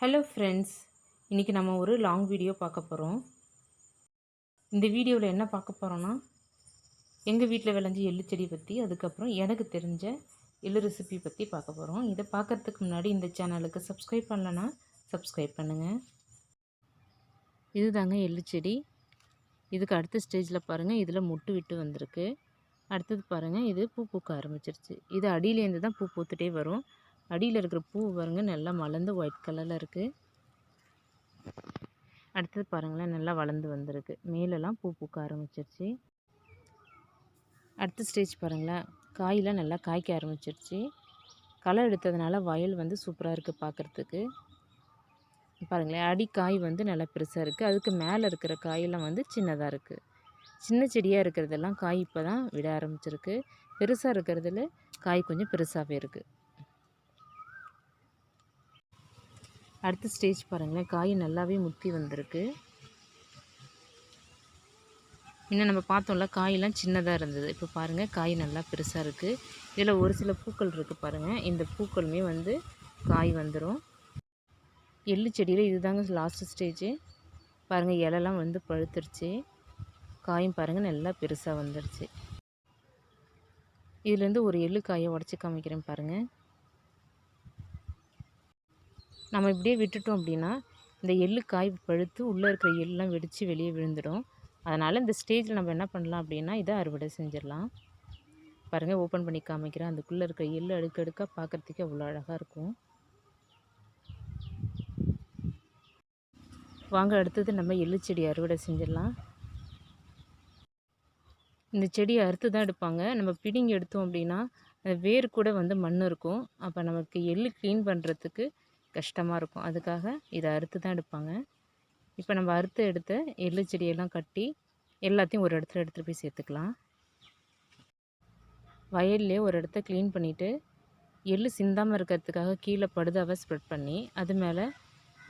Hello friends இன்றைக்கி நம்ம ஒரு லாங் வீடியோ பார்க்க போகிறோம் இந்த வீடியோவில் என்ன பார்க்க போகிறோன்னா எங்கள் வீட்டில் விளைஞ்ச எள்ளு செடி பற்றி அதுக்கப்புறம் எனக்கு தெரிஞ்ச எள்ளு ரெசிபி பற்றி பார்க்க போகிறோம் இதை பார்க்குறதுக்கு முன்னாடி இந்த சேனலுக்கு சப்ஸ்கிரைப் பண்ணலன்னா சப்ஸ்கிரைப் பண்ணுங்கள் இதுதாங்க எள்ளு செடி. இதுக்கு அடுத்த ஸ்டேஜில் பாருங்கள் இதில் முட்டு விட்டு வந்திருக்கு. அடுத்தது பாருங்கள் இது பூ பூக்க ஆரம்பிச்சிருச்சு. இது அடியிலேருந்து தான் பூ பூத்துட்டே வரும். அடியில் இருக்கிற பூ பாருங்கள் நல்லா மலர்ந்து ஒயிட் கலரில் இருக்குது அடுத்தது பாருங்களேன் நல்லா வளர்ந்து வந்திருக்கு. மேலெல்லாம் பூ பூக்க ஆரம்பிச்சிருச்சு. அடுத்த ஸ்டேஜ் பாருங்களேன் காயெலாம் நல்லா காய்க்க ஆரம்பிச்சிருச்சு. களை எடுத்ததுனால வயல் வந்து சூப்பராக இருக்குது பார்க்குறதுக்கு பாருங்களேன் அடி காய் வந்து நல்லா பெருசாக இருக்குது அதுக்கு மேலே இருக்கிற காயெல்லாம் வந்து சின்னதாக இருக்குது சின்ன செடியாக இருக்கிறதெல்லாம் காய் இப்போ தான் விட ஆரம்பிச்சிருக்கு. பெருசாக இருக்கிறதுல காய் கொஞ்சம் பெருசாகவே இருக்குது அடுத்த ஸ்டேஜ் பாருங்களேன். காய் நல்லாவே முத்தி வந்திருக்கு. இன்னும் நம்ம பார்த்தோம்ல காயெல்லாம் சின்னதாக இருந்தது. இப்போ பாருங்கள் காய் நல்லா பெருசாக இருக்குது இதில் ஒரு சில பூக்கள் இருக்குது பாருங்கள் இந்த பூக்களுமே வந்து காய் வந்துடும் எள்ளு செடியில் இதுதாங்க லாஸ்ட் ஸ்டேஜு பாருங்கள் இலெல்லாம் வந்து பழுத்துருச்சு. காயும் பாருங்கள் நல்லா பெருசாக வந்துடுச்சு இதுலேருந்து ஒரு எள்ளு காயை உடச்சி காமிக்கிறேன் பாருங்கள் நம்ம இப்படியே விட்டுட்டோம் அப்படின்னா இந்த எள்ளு காய் பழுத்து உள்ளே இருக்கிற எள்ளெலாம் வெடித்து வெளியே விழுந்துடும். அதனால் இந்த ஸ்டேஜில் நம்ம என்ன பண்ணலாம் அப்படின்னா இதை அறுவடை செஞ்சிடலாம். பாருங்கள் ஓப்பன் பண்ணி காமிக்கிறேன். அதுக்குள்ளே இருக்கிற எள்ளு அடுக்கடுக்காக பார்க்குறதுக்கே அவ்வளோ அழகாக இருக்கும். வாங்க அடுத்தது நம்ம எள்ளு செடி அறுவடை செஞ்சிடலாம். இந்த செடியை அறுத்து தான் எடுப்பாங்க. நம்ம பிடிங்கி எடுத்தோம் அப்படின்னா வேர் கூட வந்து மண் இருக்கும். அப்போ நமக்கு எள்ளு க்ளீன் பண்ணுறதுக்கு கஷ்டமாக இருக்கும். அதுக்காக இதை அறுத்து தான் எடுப்பாங்க. இப்போ நம்ம அறுத்து எடுத்த எள்ளு செடியெல்லாம் கட்டி எல்லாத்தையும் ஒரு இடத்துல எடுத்துகிட்டு போய் சேர்த்துக்கலாம். வயல்லே ஒரு இடத்த க்ளீன் பண்ணிவிட்டு எள்ளு சிந்தாமல் இருக்கிறதுக்காக கீழே படுதாவை ஸ்ப்ரெட் பண்ணி அது மேலே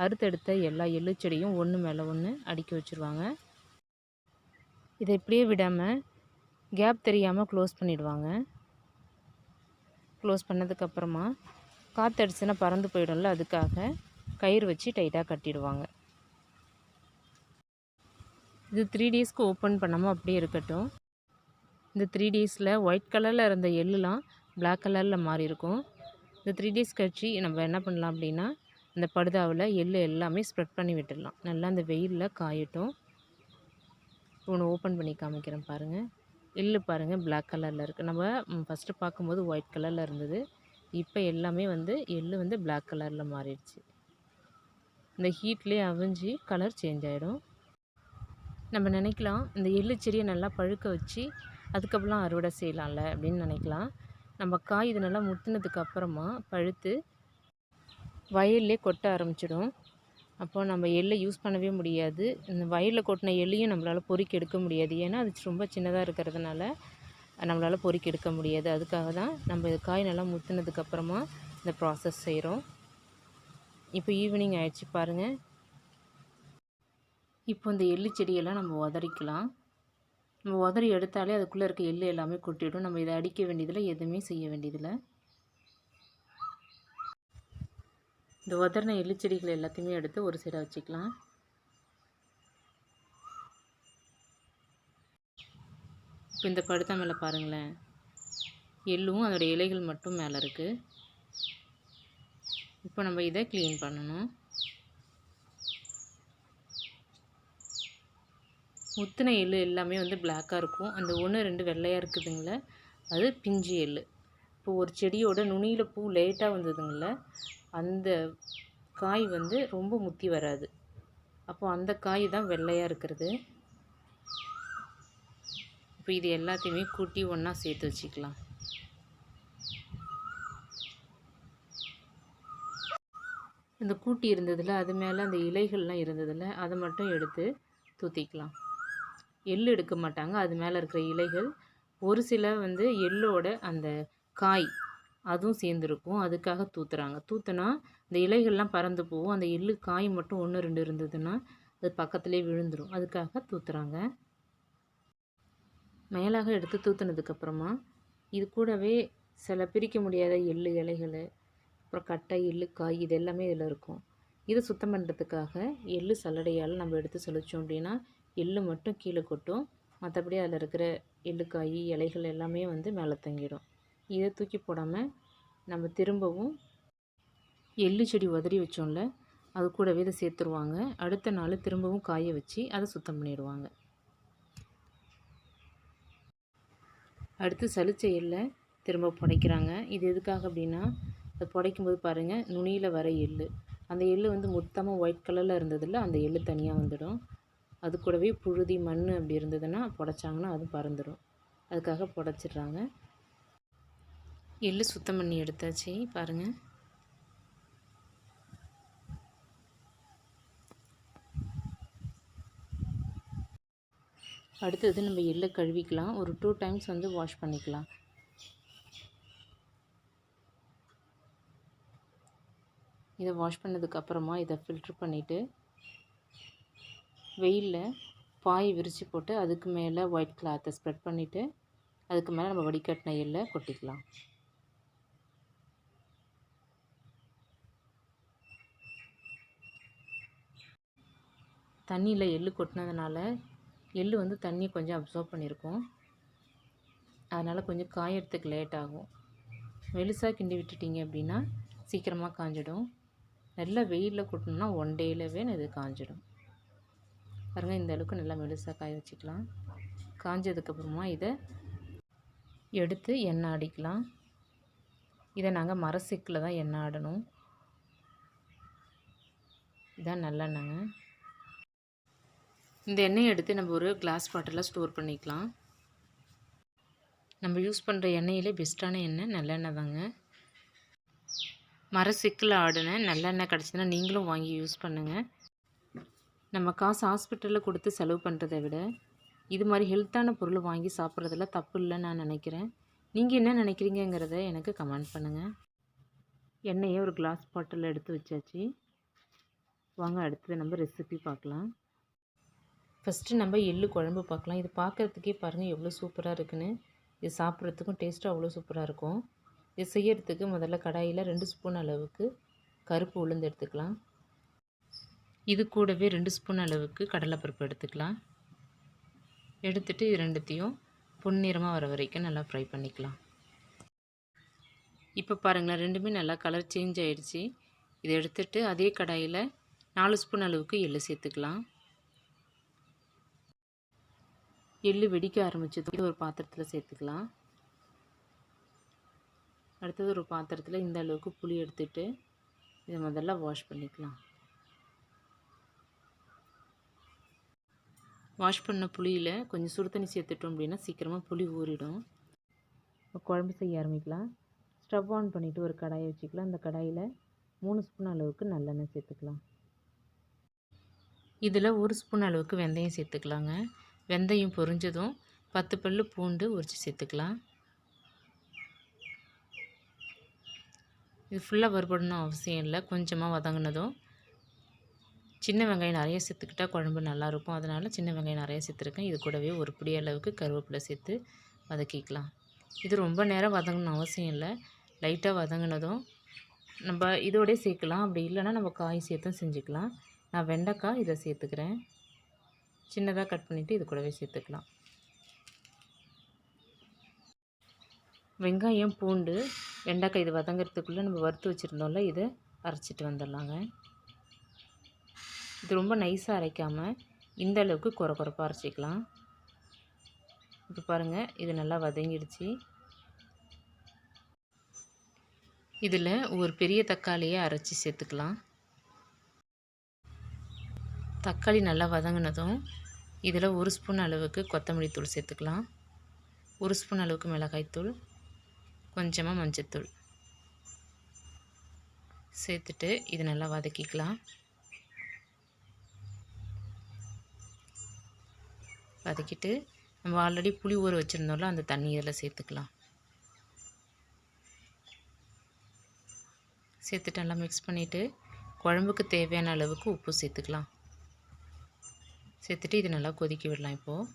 அறுத்தெடுத்த எல்லா எள்ளு செடியும் ஒன்று மேலே ஒன்று அடுக்கி வச்சுருவாங்க. இதை இப்படியே விடாமல் கேப் தெரியாமல் க்ளோஸ் பண்ணிவிடுவாங்க க்ளோஸ் பண்ணதுக்கப்புறமா காற்றடிச்சுன்னா பறந்து போயிடும்ல அதுக்காக கயிறு வச்சு டைட்டாக கட்டிடுவாங்க. இது த்ரீ டேஸ்க்கு ஓப்பன் பண்ணாமல் அப்படியே இருக்கட்டும். இந்த த்ரீ டேஸில் ஒயிட் கலரில் இருந்த எள்ளுலாம் பிளாக் கலரில் மாறி இருக்கும். இந்த த்ரீ டேஸ் கழிச்சு நம்ம என்ன பண்ணலாம் அப்படின்னா இந்த படுதாவில் எள்ளு எல்லாமே ஸ்ப்ரெட் பண்ணி விட்டுடலாம். நல்லா அந்த வெயிலில் காயட்டும். ஒன்று ஓப்பன் பண்ணி காமிக்கிறேன் பாருங்கள் எள்ளு பாருங்கள் பிளாக் கலரில் இருக்குது நம்ம ஃபஸ்ட்டு பார்க்கும்போது ஒயிட் கலரில் இருந்தது. இப்போ எல்லாமே வந்து எள்ளு வந்து பிளாக் கலரில் மாறிடுச்சு. இந்த ஹீட்லேயே அவிஞ்சு கலர் சேஞ்ச் ஆகிடும் நம்ம நினைக்கலாம் இந்த எள்ளு செடியை நல்லா பழுக்க வச்சு அதுக்கப்புறம் அறுவடை செய்யலாம்ல அப்படின்னு நினைக்கலாம். நம்ம காய் இது நல்லா முத்தினதுக்கு அப்புறமா பழுத்து வயல்லே கொட்ட ஆரம்பிச்சிடும். அப்போ நம்ம எள்ளை யூஸ் பண்ணவே முடியாது. இந்த வயலில் கொட்டின எள்ளையும் நம்மளால் பொறுக்கி எடுக்க முடியாது. ஏன்னா அது ரொம்ப சின்னதாக இருக்கிறதுனால நம்மளால் பொறுக்கி எடுக்க முடியாது. அதுக்காக தான் நம்ம காய் நல்லா முத்தினதுக்கப்புறமா இந்த ப்ராசஸ் செய்கிறோம் இப்போ ஈவினிங் ஆயிடுச்சு பாருங்கள் இப்போ இந்த எள்ளு செடியெல்லாம் நம்ம உதறிக்கலாம். நம்ம உதறி எடுத்தாலே அதுக்குள்ளே இருக்க எள்ளு எல்லாமே கொட்டிடும். நம்ம இதை அடிக்க வேண்டியதில் எதுவுமே செய்ய வேண்டியதில்லை. இந்த உதறின எள்ளு செடிகள் எல்லாத்தையுமே எடுத்து ஒரு சைடாக வச்சுக்கலாம். இப்போ இந்த படுத்தா மேலே பாருங்களேன். எள்ளும் அதோடய இலைகள் மட்டும் மேலே இருக்குது இப்போ நம்ம இதை க்ளீன் பண்ணணும். முத்தின எள்ளு எல்லாமே வந்து பிளாக்காக இருக்கும். அந்த ஒன்று ரெண்டு வெள்ளையாக இருக்குதுங்கள அது பிஞ்சு எள்ளு. இப்போ ஒரு செடியோட நுனியில் பூ லேட்டாக வந்ததுங்கள அந்த காய் வந்து ரொம்ப முத்தி வராது. அப்போது அந்த காய் தான் வெள்ளையாக இருக்கிறது. இப்போ இது எல்லாத்தையுமே கூட்டி ஒன்றா சேர்த்து வச்சுக்கலாம். இந்த கூட்டி இருந்ததில் அது மேலே அந்த இலைகள்லாம் இருந்ததில் அதை மட்டும் எடுத்து தூத்திக்கலாம். எள் எடுக்க மாட்டாங்க. அது மேலே இருக்கிற இலைகள் ஒரு சில வந்து எள்ளோட அந்த காய் அதுவும் சேர்ந்துருக்கும். அதுக்காக தூத்துறாங்க. தூத்துனா இந்த இலைகள்லாம் பறந்து போகும். அந்த எள்ளு காய் மட்டும் ஒன்று ரெண்டு இருந்ததுன்னா அது பக்கத்துலேயே விழுந்துடும் அதுக்காக தூத்துறாங்க. மேலாக எடுத்து தூத்துனதுக்கப்புறமா இது கூடவே சில பிரிக்க முடியாத எள்ளு இலைகள் அப்புறம் கட்டை எள்ளு காய் இது எல்லாமே இதில் இருக்கும். இதை சுத்தம் பண்ணுறதுக்காக எள்ளு சல்லடையால் நம்ம எடுத்து சலிச்சோம் அப்படின்னா எள்ளு மட்டும் கீழே கொட்டும். மற்றபடி அதில் இருக்கிற எள்ளுக்காய் இலைகள் எல்லாமே வந்து மேலே தங்கிடும். இதை தூக்கி போடாமல் நம்ம திரும்பவும் எள்ளு செடி உதறி வச்சோம்ல அது கூடவே இதை சேர்த்துருவாங்க. அடுத்த நாள் திரும்பவும் காய வச்சு அதை சுத்தம் பண்ணிடுவாங்க. அடுத்து சலிச்ச எள்ளை திரும்ப புடைக்கிறாங்க. இது எதுக்காக அப்படின்னா அது புடைக்கும்போது பாருங்கள் நுனியில் வர எள் அந்த எள் வந்து மொத்தமாக ஒயிட் கலரில் இருந்ததில்ல அந்த எள்ளு தனியாக வந்துடும். அது கூடவே புழுதி மண் அப்படி இருந்ததுன்னா புடைச்சாங்கன்னா அது பறந்துடும் அதுக்காக புடைச்சிடுறாங்க. எள்ளு சுத்தம் பண்ணி எடுத்தாச்சு பாருங்கள் அடுத்தது நம்ம எள்ளை கழுவிக்கலாம். ஒரு டூ டைம்ஸ் வந்து வாஷ் பண்ணிக்கலாம். இதை வாஷ் பண்ணதுக்கப்புறமா இதை ஃபில்ட்ரு பண்ணிவிட்டு வெயிலில் பாய் விரித்து போட்டு அதுக்கு மேலே ஒயிட் கிளாத்தை ஸ்ப்ரெட் பண்ணிவிட்டு அதுக்கு மேலே நம்ம வடிகட்டின எல்லை கொட்டிக்கலாம். தண்ணியில் எள்ளு கொட்டினதுனால எள்ளு வந்து தண்ணி கொஞ்சம் அப்சர்வ் பண்ணியிருக்கோம். அதனால் கொஞ்சம் காயறதுக்கு லேட் ஆகும். மெலுசாக கிண்டி விட்டுட்டிங்க அப்படின்னா சீக்கிரமாக காஞ்சிடும். நல்லா வெயிலில் கொட்டணும்னா ஒன் டேலவே இது காஞ்சிடும். பாருங்கள் இந்த அளவுக்கு நல்லா மெலுசாக காய வச்சுக்கலாம். காஞ்சதுக்கப்புறமா இதை எடுத்து எண்ணெய் அடிக்கலாம். இதை நாங்கள் மரசிக்கில் தான் எண்ணெய் ஆடணும். இதான் நல்லெண்ணெங்க இந்த எண்ணெயை எடுத்து நம்ம ஒரு கிளாஸ் பாட்டில் ஸ்டோர் பண்ணிக்கலாம். நம்ம யூஸ் பண்ணுற எண்ணெயிலே பெஸ்ட்டான எண்ணெய் நல்லெண்ணெய் தாங்க. மர சிக்கில் ஆடின நல்லெண்ணெய் கிடச்சிதுன்னா நீங்களும் வாங்கி யூஸ் பண்ணுங்கள் நம்ம காசு ஹாஸ்பிட்டலில் கொடுத்து செலவு பண்ணுறதை விட இது மாதிரி ஹெல்த்தான பொருள் வாங்கி சாப்பிட்றதுல தப்பு இல்லைன்னு நான் நினைக்கிறேன். நீங்கள் என்ன நினைக்கிறீங்கிறத எனக்கு கமெண்ட் பண்ணுங்கள் எண்ணெயை ஒரு கிளாஸ் பாட்டிலில் எடுத்து வச்சாச்சு. வாங்க அடுத்தது நம்ம ரெசிபி பார்க்கலாம். ஃபஸ்ட்டு நம்ம எள்ளு குழம்பு பார்க்கலாம். இது பார்க்குறதுக்கே பாருங்கள் எவ்வளோ சூப்பராக இருக்குன்னு. இது சாப்பிட்றதுக்கும் டேஸ்ட்டும் அவ்வளோ சூப்பராக இருக்கும். இது செய்யறதுக்கு முதல்ல கடாயில் ரெண்டு ஸ்பூன் அளவுக்கு கருப்பு உளுந்து எடுத்துக்கலாம். இது கூடவே ரெண்டு ஸ்பூன் அளவுக்கு கடலைப்பருப்பு எடுத்துக்கலாம். எடுத்துகிட்டு இது ரெண்டுத்தையும் பொன்னிறமாக வர வரைக்கும் நல்லா ஃப்ரை பண்ணிக்கலாம். இப்போ பாருங்களேன் ரெண்டுமே நல்லா கலர் சேஞ்ச் ஆகிடுச்சி இதை எடுத்துகிட்டு அதே கடாயில் நாலு ஸ்பூன் அளவுக்கு எள்ளு சேர்த்துக்கலாம். எள்ளு வெடிக்க ஆரம்பிச்சது ஒரு பாத்திரத்தில் சேர்த்துக்கலாம். அடுத்தது ஒரு பாத்திரத்தில் இந்த அளவுக்கு புளி எடுத்துட்டு இதை முதல்ல வாஷ் பண்ணிக்கலாம். வாஷ் பண்ண புளியில் கொஞ்சம் சுடு தண்ணி சேர்த்துட்டோம் அப்படின்னா சீக்கிரமாக புளி ஊறிடும். குழம்பு செய்ய ஆரம்பிக்கலாம். ஸ்டவ் ஆன் பண்ணிவிட்டு ஒரு கடாயை வச்சுக்கலாம். அந்த கடாயில் மூணு ஸ்பூன் அளவுக்கு நல்லெண்ணெய் சேர்த்துக்கலாம். இதில் ஒரு ஸ்பூன் அளவுக்கு வெந்தயம் சேர்த்துக்கலாங்க. வெந்தயம் பொரிஞ்சதும் பத்து பல் பூண்டு உரித்து சேர்த்துக்கலாம். இது ஃபுல்லாக வறுபடணும் அவசியம் இல்லை. கொஞ்சமாக வதங்கினதும் சின்ன வெங்காயம் நிறைய சேர்த்துக்கிட்டால் குழம்பு நல்லாயிருக்கும். அதனால் சின்ன வெங்காயம் நிறைய சேர்த்துருக்கேன். இது கூடவே ஒரு பிடி அளவுக்கு கருவேப்பிலை சேர்த்து வதக்கிக்கலாம். இது ரொம்ப நேரம் வதங்கணும் அவசியம் இல்லை. லைட்டாக வதங்கினதும் நம்ம இதோடய சேர்க்கலாம். அப்படி இல்லைன்னா நம்ம காய் சேர்த்தும் செஞ்சுக்கலாம். நான் வெண்டைக்காய் இதை சேர்த்துக்கிறேன். சின்னதாக கட் பண்ணிவிட்டு இது கூடவே சேர்த்துக்கலாம். வெங்காயம் பூண்டு வெண்டைக்காய் இது வதங்கிறதுக்குள்ளே நம்ம வறுத்து வச்சுருந்தோம்ல இதை அரைச்சிட்டு வந்துடலாங்க. இது ரொம்ப நைஸாக அரைக்காமல் இந்த அளவுக்கு குறை குறைப்பாக அரைச்சிக்கலாம். இப்போ பாருங்கள் இது நல்லா வதங்கிடுச்சு. இதில் ஒரு பெரிய தக்காளியை அரைச்சி சேர்த்துக்கலாம். தக்காளி நல்லா வதங்கினதும் இதில் ஒரு ஸ்பூன் அளவுக்கு கொத்தமல்லி தூள் சேர்த்துக்கலாம். ஒரு ஸ்பூன் அளவுக்கு மிளகாய்த்தூள் கொஞ்சமாக மஞ்சத்தூள். சேர்த்துட்டு இது நல்லா வதக்கிக்கலாம். வதக்கிட்டு நம்ம ஆல்ரெடி புளி ஊற வச்சுருந்தோம்ல அந்த தண்ணி இதில் சேர்த்துக்கலாம். சேர்த்துட்டு நல்லா மிக்ஸ் பண்ணிவிட்டு குழம்புக்கு தேவையான அளவுக்கு உப்பு சேர்த்துக்கலாம். சேர்த்துட்டு இது நல்லா கொதிக்க விடலாம் இப்போது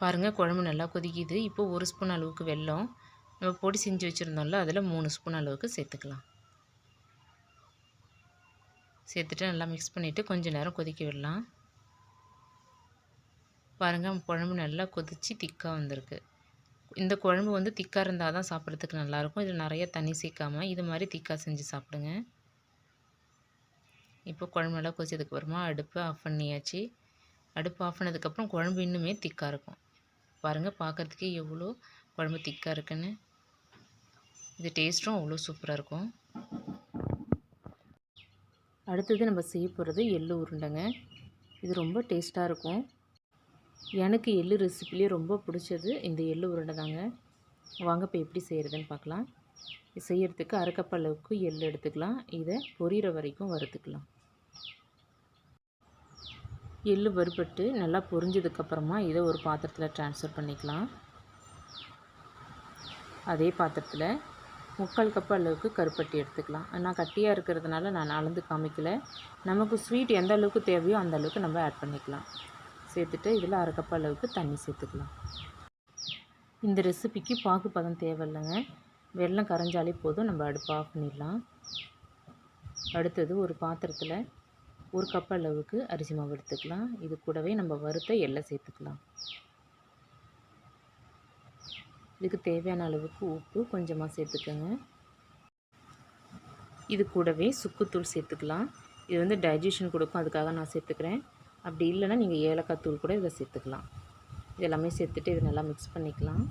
பாருங்கள் குழம்பு நல்லா கொதிக்குது. இப்போது ஒரு ஸ்பூன் அளவுக்கு வெல்லம். நம்ம பொடி செஞ்சு வச்சுருந்தோம்ல அதில் மூணு ஸ்பூன் அளவுக்கு சேர்த்துக்கலாம். சேர்த்துட்டு நல்லா மிக்ஸ் பண்ணிவிட்டு கொஞ்சம் நேரம் கொதிக்க விடலாம். பாருங்கள் குழம்பு நல்லா கொதித்து திக்காக வந்திருக்கு. இந்த குழம்பு வந்து திக்காக இருந்தால் தான் சாப்பிட்றதுக்கு நல்லாயிருக்கும் இதில் நிறைய தண்ணி சேர்க்காமல் இது மாதிரி திக்காக செஞ்சு சாப்பிடுங்க. இப்போ குழம்பு கொதிச்சதுக்கப்புறமா அடுப்பு ஆஃப் பண்ணியாச்சு. அடுப்பு ஆஃப் பண்ணதுக்கப்புறம் குழம்பு இன்னுமே திக்காக இருக்கும். பாருங்கள் பார்க்குறதுக்கே எவ்வளோ குழம்பு திக்காக இருக்குன்னு. இது டேஸ்ட்டும் அவ்வளோ சூப்பராக இருக்கும். அடுத்தது நம்ம செய்ய போகிறது எள்ளு உருண்டைங்க. இது ரொம்ப டேஸ்ட்டாக இருக்கும். எனக்கு எள்ளு ரெசிப்பிலே ரொம்ப பிடிச்சது இந்த எள்ளு உருண்டை தாங்க. வாங்க இப்போ எப்படி செய்கிறதுன்னு பார்க்கலாம். இது செய்யறதுக்கு அரை அளவுக்கு எடுத்துக்கலாம். இதை பொரியிற வரைக்கும் வறுத்துக்கலாம். எள்ளு வறுபட்டு நல்லா பொரிஞ்சதுக்கப்புறமா இதை ஒரு பாத்திரத்தில் ட்ரான்ஸ்ஃபர் பண்ணிக்கலாம். அதே பாத்திரத்தில் முக்கால் கப் அளவுக்கு கருப்பட்டி எடுத்துக்கலாம். நான் கட்டியாக இருக்கிறதுனால நான் அளந்து காமிக்கல. நமக்கு ஸ்வீட் எந்த அளவுக்கு தேவையோ அந்த அளவுக்கு நம்ம ஆட் பண்ணிக்கலாம். சேர்த்துட்டு இதில் அரை கப் அளவுக்கு தண்ணி சேர்த்துக்கலாம். இந்த ரெசிபிக்கு பாகு பதம் தேவையில்லைங்க. வெள்ளம் கரைஞ்சாலே போதும். நம்ம அடுப்பு ஆஃப் பண்ணிடலாம். அடுத்தது ஒரு பாத்திரத்தில் ஒரு கப் அளவுக்கு அரிசி மாவு எடுத்துக்கலாம். இது கூடவே நம்ம வறுத்த எல்லை சேர்த்துக்கலாம். இதுக்கு தேவையான அளவுக்கு உப்பு கொஞ்சமாக சேர்த்துக்கோங்க. இது கூடவே சுக்குத்தூள் சேர்த்துக்கலாம். இது வந்து டைஜஷன் கொடுக்கும். அதுக்காக நான் சேர்த்துக்கிறேன். அப்படி இல்லைன்னா நீங்கள் ஏலக்காய் தூள் கூட இதை சேர்த்துக்கலாம். இது எல்லாமே சேர்த்துட்டு இது நல்லா மிக்ஸ் பண்ணிக்கலாம்.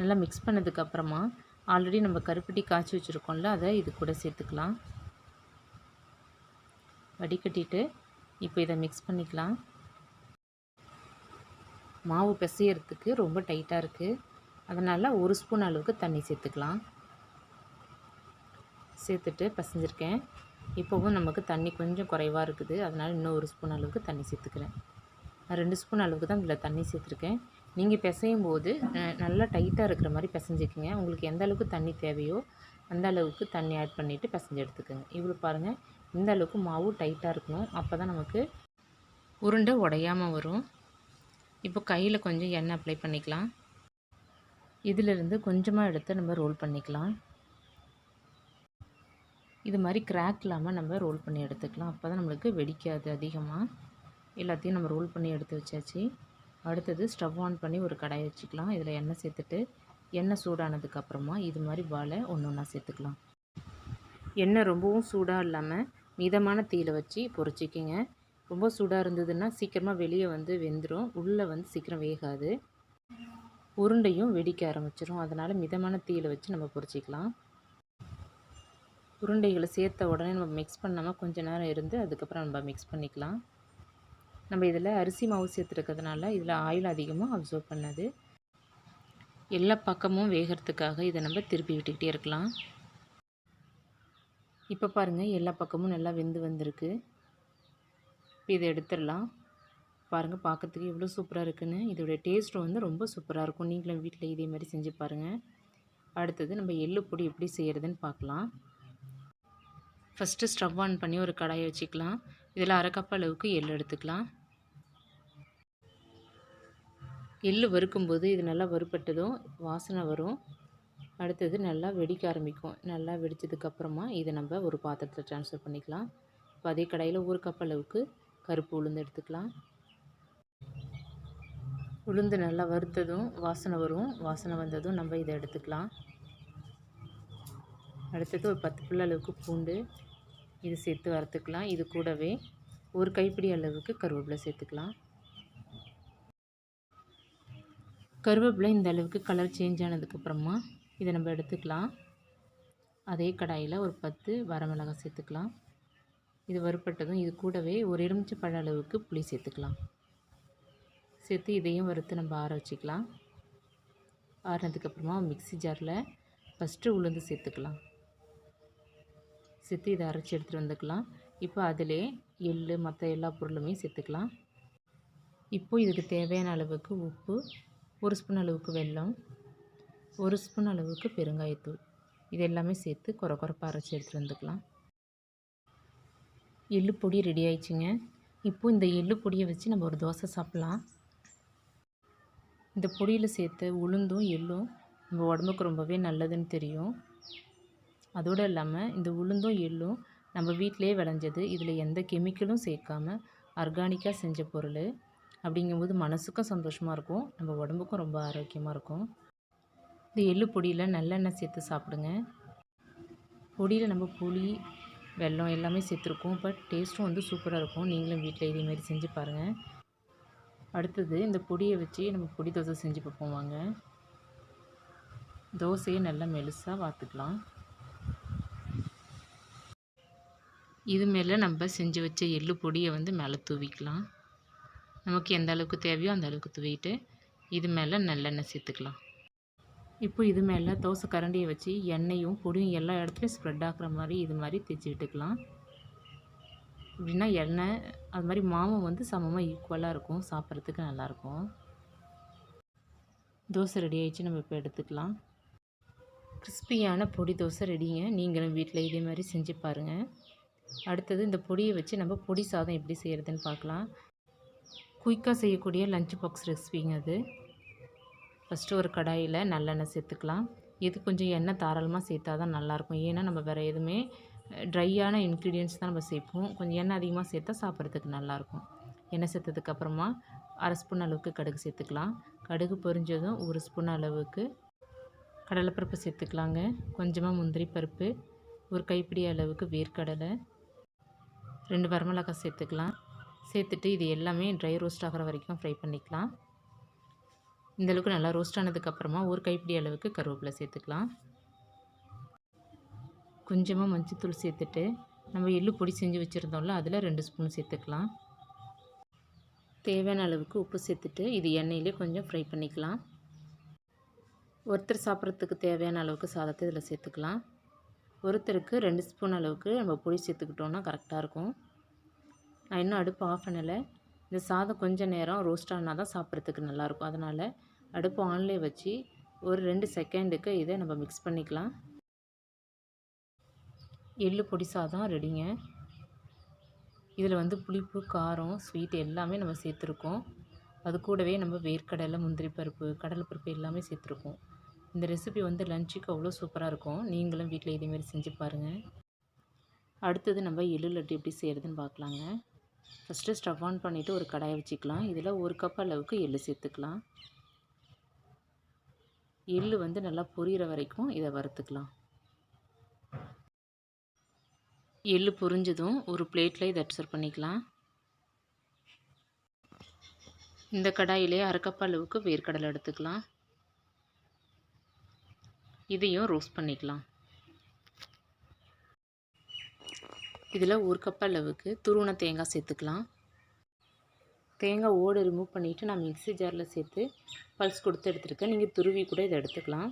நல்லா மிக்ஸ் பண்ணதுக்கப்புறமா ஆல்ரெடி நம்ம கருப்பட்டி காய்ச்சி வச்சுருக்கோம்ல அதை இது கூட சேர்த்துக்கலாம். வடிகட்டிட்டு இப்போ இதை மிக்ஸ் பண்ணிக்கலாம். மாவு பிசையறதுக்கு ரொம்ப டைட்டாக இருக்குது அதனால் ஒரு ஸ்பூன் அளவுக்கு தண்ணி சேர்த்துக்கலாம். சேர்த்துட்டு பிசைஞ்சிருக்கேன். இப்போவும் நமக்கு தண்ணி கொஞ்சம் குறைவாக இருக்குது. அதனால் இன்னும் ஒரு ஸ்பூன் அளவுக்கு தண்ணி சேர்த்துக்கிறேன். நான் ரெண்டு ஸ்பூன் அளவுக்கு தான் இதில் தண்ணி சேர்த்துருக்கேன். நீங்கள் பிசையும் போது நல்லா டைட்டாக இருக்கிற மாதிரி பிசைஞ்சிக்கங்க. உங்களுக்கு எந்த அளவுக்கு தண்ணி தேவையோ அந்த அளவுக்கு தண்ணி ஆட் பண்ணிவிட்டு பிசைஞ்சு எடுத்துக்கோங்க. இவ்வளோ பாருங்கள் இந்த அளவுக்கு மாவு டைட்டாக இருக்கணும். அப்போ தான் நமக்கு உருண்டை உடையாமல் வரும். இப்போ கையில் கொஞ்சம் எண்ணெய் அப்ளை பண்ணிக்கலாம். இதிலிருந்து கொஞ்சமாக எடுத்து நம்ம ரோல் பண்ணிக்கலாம். இது மாதிரி கிராக் இல்லாமல் நம்ம ரோல் பண்ணி எடுத்துக்கலாம். அப்போ தான் நம்மளுக்கு வெடிக்காது அதிகமாக எல்லாத்தையும் நம்ம ரோல் பண்ணி எடுத்து வச்சாச்சு. அடுத்தது ஸ்டவ் ஆன் பண்ணி ஒரு கடாயை வச்சுக்கலாம். இதில் எண்ணெய் சேர்த்துட்டு எண்ணெய் சூடானதுக்கப்புறமா இது மாதிரி வாழை ஒன்று ஒன்றா சேர்த்துக்கலாம். எண்ணெய் ரொம்பவும் சூடாக இல்லாமல் மிதமான தீயில வச்சு பொறிச்சிக்கிங்க. ரொம்ப சூடாக இருந்ததுன்னா சீக்கிரமாக வெளியே வந்து வெந்துடும் உள்ளே வந்து சீக்கிரம் வேகாது. உருண்டையும் வெடிக்க ஆரம்பிச்சிடும் அதனால் மிதமான தீயில வச்சு நம்ம பொரிச்சிக்கலாம் உருண்டைகளை சேர்த்த உடனே நம்ம மிக்ஸ் பண்ணாமல் கொஞ்ச நேரம் இருந்து அதுக்கப்புறம் நம்ம மிக்ஸ் பண்ணிக்கலாம். நம்ம இதில் அரிசி மாவு சேர்த்துருக்கிறதுனால இதில் ஆயில் அதிகமாக அப்சர்வ் பண்ணாது. எல்லா பக்கமும் வேகிறதுக்காக இதை நம்ம திருப்பி விட்டுக்கிட்டே இருக்கலாம். இப்போ பாருங்கள் எல்லா பக்கமும் நல்லா வெந்து வந்திருக்கு. இப்போ இதை எடுத்துடலாம். பாருங்கள் பார்க்குறதுக்கு எவ்வளோ சூப்பராக இருக்குன்னு. இதோடைய டேஸ்ட் வந்து ரொம்ப சூப்பராக இருக்கும். நீங்களும் வீட்டில் இதே மாதிரி செஞ்சு பாருங்கள் அடுத்தது நம்ம எள்ளு பொடி எப்படி செய்கிறதுன்னு பார்க்கலாம். ஃபஸ்ட்டு ஸ்டவ் ஆன் பண்ணி ஒரு கடாயை வச்சுக்கலாம். இதில் அரை கப் அளவுக்கு எள் எடுத்துக்கலாம். எள் வறுக்கும்போது இது நல்லா வறுப்பட்டதும் வாசனை வரும். அடுத்தது நல்லா வெடிக்க ஆரம்பிக்கும். நல்லா வெடித்ததுக்கப்புறமா இதை நம்ம ஒரு பாத்திரத்தில் ட்ரான்ஸ்ஃபர் பண்ணிக்கலாம். இப்போ அதே கடையில் ஒரு கப் அளவுக்கு கருப்பு உளுந்து எடுத்துக்கலாம். உளுந்து நல்லா வறுத்ததும் வாசனை வரும். வாசனை வந்ததும் நம்ம இதை எடுத்துக்கலாம். அடுத்தது ஒரு பத்து பிள்ளை அளவுக்கு பூண்டு இது சேர்த்து வறுத்துக்கலாம். இது கூடவே ஒரு கைப்பிடி அளவுக்கு கருவேப்பிலை சேர்த்துக்கலாம். கருவேப்பிலை இந்த அளவுக்கு கலர் சேஞ்ச் ஆனதுக்கப்புறமா இதை நம்ம எடுத்துக்கலாம். அதே கடாயில் ஒரு பத்து வரமிளகாய் சேர்த்துக்கலாம். இது வறுப்பட்டதும் இது கூடவே ஒரு எலுமிச்சை பழ அளவுக்கு புளி சேர்த்துக்கலாம். சேர்த்து இதையும் வறுத்து நம்ம ஆற வச்சுக்கலாம். ஆறினதுக்கப்புறமா மிக்ஸி ஜாரில் ஃபஸ்ட்டு உளுந்து சேர்த்துக்கலாம். சேர்த்து இதை அரைச்சி எடுத்துகிட்டு வந்துக்கலாம். இப்போ அதிலே எள் மற்ற எல்லா பொருளுமே சேர்த்துக்கலாம். இப்போ இதுக்கு தேவையான அளவுக்கு உப்பு ஒரு ஸ்பூன் அளவுக்கு வெல்லம் ஒரு ஸ்பூன் அளவுக்கு பெருங்காயத்தூள். இது எல்லாமே சேர்த்து குறை குறைப்பாக அரைச்சி எடுத்துகிட்டு வந்துக்கலாம். எள்ளு பொடி ரெடி ஆயிடுச்சுங்க. இப்போ இந்த எள்ளு பொடியை வச்சு நம்ம ஒரு தோசை சாப்பிட்லாம். இந்த பொடியில் சேர்த்த உளுந்தும் எள்ளும் நம்ம உடம்புக்கு ரொம்பவே நல்லதுன்னு தெரியும். அதோடு இல்லாமல் இந்த உளுந்தும் எள்ளும் நம்ம வீட்டிலே விளைஞ்சது. இதில் எந்த கெமிக்கலும் சேர்க்காம ஆர்கானிக்காக செஞ்ச பொருள் அப்படிங்கும்போது மனசுக்கும் சந்தோஷமாக இருக்கும். நம்ம உடம்புக்கும் ரொம்ப ஆரோக்கியமாக இருக்கும். இந்த எள்ளு பொடியில் நல்லெண்ணெய் சேர்த்து சாப்பிடுங்க. பொடியில் நம்ம புளி வெல்லம் எல்லாமே சேர்த்துருக்கோம். பட் டேஸ்ட்டும் வந்து சூப்பராக இருக்கும். நீங்களும் வீட்டில் இதேமாரி செஞ்சு பாருங்கள் அடுத்தது இந்த பொடியை வச்சு நம்ம பொடி தோசை செஞ்சு பார்ப்போம் வாங்க. தோசையை நல்லா மெலுசாக வாத்துக்கலாம். இது மேலே நம்ம செஞ்சு வச்ச எள்ளு பொடியை வந்து மேலே தூவிக்கலாம். நமக்கு எந்த அளவுக்கு தேவையோ அந்த அளவுக்கு தூவிட்டு இது மேலே நல்லெண்ணெய் சேர்த்துக்கலாம். இப்போ இது மேலே தோசை கரண்டியை வச்சு எண்ணெயும் பொடியும் எல்லா இடத்துலையும் ஸ்ப்ரெட் ஆகிற மாதிரி இது மாதிரி தேய்ச்சி விட்டுக்கலாம். அப்படின்னா எண்ணெய் அது மாதிரி மாவும் வந்து சமமாக ஈக்குவலாக இருக்கும். சாப்பிட்றதுக்கு நல்லாயிருக்கும் தோசை ரெடி ஆகிடுச்சு நம்ம இப்போ எடுத்துக்கலாம். கிறிஸ்பியான பொடி தோசை ரெடிங்க நீங்களும் வீட்டில் இதே மாதிரி செஞ்சு பாருங்கள் அடுத்தது இந்த பொடியை வச்சு நம்ம பொடி சாதம் எப்படி செய்கிறதுன்னு பார்க்கலாம். குயிக்காக செய்யக்கூடிய லஞ்ச் பாக்ஸ் ரெசிபிங்க அது. ஃபஸ்ட்டு ஒரு கடாயில் நல்லெண்ணெய் சேர்த்துக்கலாம். இது கொஞ்சம் எண்ணெய் தாராளமாக சேர்த்தா தான் நல்லாயிருக்கும். ஏன்னா நம்ம வேறு எதுவுமே ட்ரையான இன்க்ரீடியன்ஸ் தான் நம்ம சேர்ப்போம். கொஞ்சம் எண்ணெய் அதிகமாக சேர்த்தா சாப்பிட்றதுக்கு நல்லாயிருக்கும். எண்ணெய் சேர்த்ததுக்கப்புறமா அரை ஸ்பூன் அளவுக்கு கடுகு சேர்த்துக்கலாம். கடுகு பொரிஞ்சதும் ஒரு ஸ்பூன் அளவுக்கு கடலைப்பருப்பு சேர்த்துக்கலாங்க. கொஞ்சமாக முந்திரி பருப்பு ஒரு கைப்பிடி அளவுக்கு வேர்க்கடலை ரெண்டு வரமிளகாய் சேர்த்துக்கலாம். சேர்த்துட்டு இது எல்லாமே ட்ரை ரோஸ்ட் ஆகிற வரைக்கும் ஃப்ரை பண்ணிக்கலாம். இந்தளவுக்கு நல்லா ரோஸ்ட் ஆனதுக்கப்புறமா ஒரு கைப்பிடி அளவுக்கு கருவேப்பிலை சேர்த்துக்கலாம். கொஞ்சமாக மஞ்சத்தூள் சேர்த்துட்டு நம்ம எள்ளு பொடி செஞ்சு வச்சுருந்தோம்ல அதில் ரெண்டு ஸ்பூன் சேர்த்துக்கலாம். தேவையான அளவுக்கு உப்பு சேர்த்துட்டு இது எண்ணெயிலே கொஞ்சம் ஃப்ரை பண்ணிக்கலாம். ஒருத்தர் சாப்பிட்றதுக்கு தேவையான அளவுக்கு சாதத்தை இதில் சேர்த்துக்கலாம். ஒருத்தருக்கு ரெண்டு ஸ்பூன் அளவுக்கு நம்ம பொடி சேர்த்துக்கிட்டோன்னா கரெக்டாக இருக்கும். நான் இன்னும் அடுப்பு ஆஃப் பண்ணலை. இந்த சாதம் கொஞ்சம் நேரம் ரோஸ்ட் ஆனால் தான் சாப்பிட்றதுக்கு நல்லாயிருக்கும். அதனால் அடுப்பு ஆன்லேயே வச்சு ஒரு ரெண்டு செகண்டுக்கு இதை நம்ம மிக்ஸ் பண்ணிக்கலாம். எள்ளு பொடி சாதம் ரெடிங்க இதில் வந்து புளிப்பு காரம் ஸ்வீட் எல்லாமே நம்ம சேர்த்துருக்கோம். அது கூடவே நம்ம வேர்க்கடலை முந்திரி பருப்பு கடலைப்பருப்பு எல்லாமே சேர்த்துருக்கோம். இந்த ரெசிபி வந்து லஞ்சுக்கு அவ்வளோ சூப்பராக இருக்கும். நீங்களும் வீட்டில் இதேமாரி செஞ்சு பாருங்கள் அடுத்தது நம்ம எள்ளு லட்டு எப்படி செய்கிறதுன்னு பார்க்கலாங்க ஃபஸ்ட்டு ஸ்டவ் ஆன் பண்ணிவிட்டு ஒரு கடாயை வச்சுக்கலாம். இதில் ஒரு கப் அளவுக்கு எள்ளு சேர்த்துக்கலாம். எள்ளு வந்து நல்லா பொரியிற வரைக்கும் இதை வறுத்துக்கலாம். எள்ளு பொரிஞ்சதும் ஒரு பிளேட்டில் இதை அப்சர்வ் பண்ணிக்கலாம். இந்த கடாயிலே அரைக்கப்பா அளவுக்கு வேர்க்கடலை எடுத்துக்கலாம். இதையும் ரோஸ்ட் பண்ணிக்கலாம். இதில் ஒரு கப் அளவுக்கு துருவன தேங்காய் சேர்த்துக்கலாம். தேங்காய் ஓடு ரிமூவ் பண்ணிவிட்டு நான் மிக்ஸி ஜாரில் சேர்த்து பல்ஸ் கொடுத்து எடுத்துருக்கேன். நீங்கள் துருவி கூட இதை எடுத்துக்கலாம்.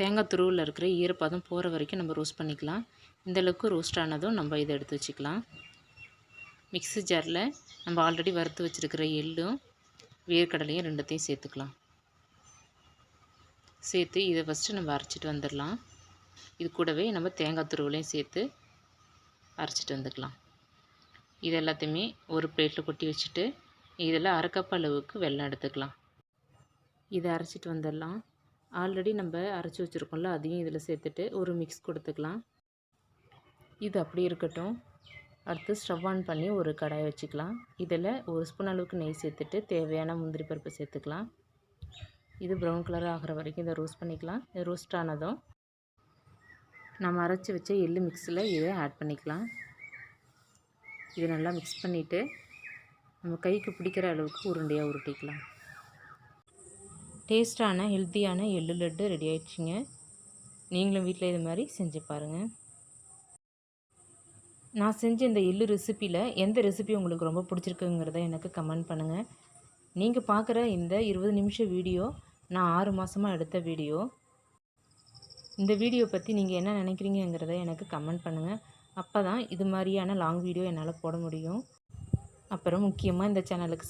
தேங்காய் துருவில் இருக்கிற ஈரப்பதம் போகிற வரைக்கும் நம்ம ரோஸ்ட் பண்ணிக்கலாம். இந்தளவுக்கு ரோஸ்ட் ஆனதும் நம்ம இதை எடுத்து வச்சுக்கலாம். மிக்ஸி ஜாரில் நம்ம ஆல்ரெடி வறுத்து வச்சுருக்கிற எள்ளும் வேர்க்கடலையும் ரெண்டுத்தையும் சேர்த்துக்கலாம். சேர்த்து இதை ஃபஸ்ட்டு நம்ம அரைச்சிட்டு வந்துடலாம். இது கூடவே நம்ம தேங்காய் துருவலையும் சேர்த்து அரைச்சிட்டு வந்துக்கலாம். இது எல்லாத்தையுமே ஒரு பிளேட்டில் கொட்டி வச்சுட்டு இதில் அரை அளவுக்கு வெல்லம் எடுத்துக்கலாம். இதை அரைச்சிட்டு வந்துடலாம். ஆல்ரெடி நம்ம அரைச்சி வச்சுருக்கோம்ல அதையும் இதில் சேர்த்துட்டு ஒரு மிக்ஸ் கொடுத்துக்கலாம். இது அப்படி இருக்கட்டும். அடுத்து ஸ்டவ் ஆன் பண்ணி ஒரு கடாயை வச்சுக்கலாம். இதில் ஒரு ஸ்பூன் அளவுக்கு நெய் சேர்த்துட்டு தேவையான முந்திரி பருப்பு சேர்த்துக்கலாம். இது ப்ரௌன் கலர் ஆகிற வரைக்கும் இதை ரோஸ்ட் பண்ணிக்கலாம். இது ரோஸ்ட் ஆனதும் நம்ம அரைச்சி வச்ச எள்ளு மிக்ஸில் இதை ஆட் பண்ணிக்கலாம். இதை நல்லா மிக்ஸ் பண்ணிவிட்டு நம்ம கைக்கு பிடிக்கிற அளவுக்கு உருண்டையாக உருட்டிக்கலாம். டேஸ்ட்டான ஹெல்த்தியான எள்ளு லட்டு ரெடி ஆயிடுச்சுங்க. நீங்களும் வீட்டில் இது மாதிரி செஞ்சு பாருங்கள் நான் செஞ்ச இந்த எள்ளு ரெசிப்பியில் எந்த ரெசிபி உங்களுக்கு ரொம்ப பிடிச்சிருக்குங்கிறத எனக்கு கமெண்ட் பண்ணுங்கள் நீங்கள் பார்க்குற இந்த இருபது நிமிஷம் வீடியோ நான் ஆறு மாதமாக எடுத்த வீடியோ. இந்த வீடியோ பற்றி நீங்கள் என்ன நினைக்கிறீங்கிறத எனக்கு கமெண்ட் பண்ணுங்கள் அப்போ தான் இது மாதிரியான லாங் வீடியோ என்னால் போட முடியும். அப்புறம் முக்கியமாக இந்த சேனலுக்கு